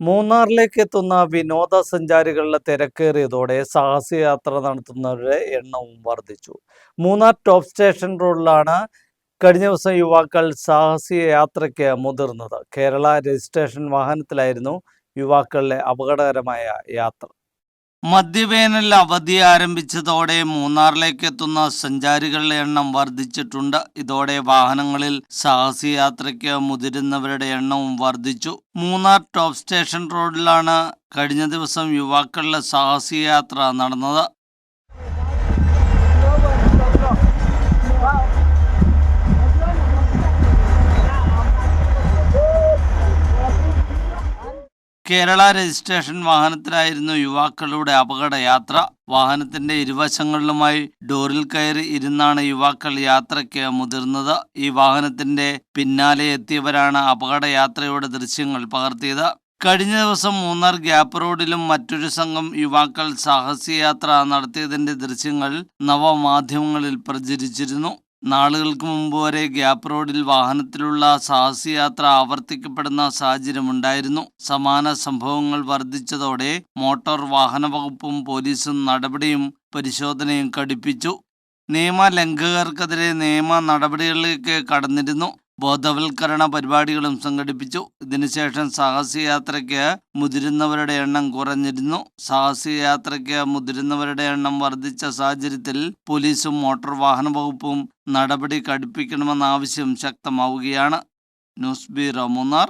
മൂന്നാറിലേക്ക് എത്തുന്ന വിനോദസഞ്ചാരികളുടെ തിരക്കേറിയതോടെ സാഹസയാത്ര നടത്തുന്നവരുടെ എണ്ണവും വർദ്ധിച്ചു. മൂന്നാർ ടോപ്പ് സ്റ്റേഷൻ റോഡിലാണ് കഴിഞ്ഞ ദിവസം യുവാക്കൾ സാഹസിക യാത്രയ്ക്ക് മുതിർന്നത്. കേരള രജിസ്ട്രേഷൻ വാഹനത്തിലായിരുന്നു യുവാക്കളുടെ അപകടകരമായ യാത്ര. മദ്യവേനൽ അവധി ആരംഭിച്ചതോടെ മൂന്നാറിലേക്ക് എത്തുന്ന സഞ്ചാരികളുടെ എണ്ണം വർദ്ധിച്ചിട്ടുണ്ട്. ഇതോടെ വാഹനങ്ങളിൽ സാഹസയാത്രയ്ക്ക് മുതിരുന്നവരുടെ എണ്ണവും വർദ്ധിച്ചു. മൂന്നാർ ടോപ്പ് സ്റ്റേഷൻ റോഡിലാണ് കഴിഞ്ഞ ദിവസം യുവാക്കളുടെ സാഹസയാത്ര നടന്നത്. കേരള രജിസ്ട്രേഷൻ വാഹനത്തിലായിരുന്നു യുവാക്കളുടെ അപകടയാത്ര. വാഹനത്തിന്റെ ഇരുവശങ്ങളിലുമായി ഡോറിൽ കയറി ഇരുന്നാണ് യുവാക്കൾ യാത്രയ്ക്ക് മുതിർന്നത്. ഈ വാഹനത്തിന്റെ പിന്നാലെ എത്തിയവരാണ് അപകടയാത്രയുടെ ദൃശ്യങ്ങൾ പകർത്തിയത്. കഴിഞ്ഞ ദിവസം മൂന്നാർ ഗ്യാപ്പ് റോഡിലും മറ്റൊരു സംഘം യുവാക്കൾ സാഹസികയാത്ര നടത്തിയതിന്റെ ദൃശ്യങ്ങൾ നവമാധ്യമങ്ങളിൽ പ്രചരിച്ചിരുന്നു. നാളുകൾക്ക് മുമ്പ് വരെ ഗ്യാപ്പ് റോഡിൽ വാഹനത്തിലുള്ള സാഹസയാത്ര ആവർത്തിക്കപ്പെടുന്ന സാഹചര്യമുണ്ടായിരുന്നു സമാന സംഭവങ്ങൾ വർദ്ധിച്ചതോടെ മോട്ടോർ വാഹന വകുപ്പും പോലീസും നടപടിയും പരിശോധനയും കടുപ്പിച്ചു. നിയമലംഘകർക്കെതിരെ നിയമ നടപടികളിലേക്ക് കടന്നിരുന്നു. ബോധവൽക്കരണ പരിപാടികളും സംഘടിപ്പിച്ചു. ഇതിനുശേഷം സാഹസയാത്രയ്ക്ക് മുതിരുന്നവരുടെ എണ്ണം കുറഞ്ഞിരുന്നു. സാഹസയാത്രയ്ക്ക് മുതിരുന്നവരുടെ എണ്ണം വർദ്ധിച്ച സാഹചര്യത്തിൽ പോലീസും മോട്ടോർ വാഹന വകുപ്പും നടപടി കടുപ്പിക്കണമെന്ന ആവശ്യം ശക്തമാവുകയാണ്. News bureau Munnar.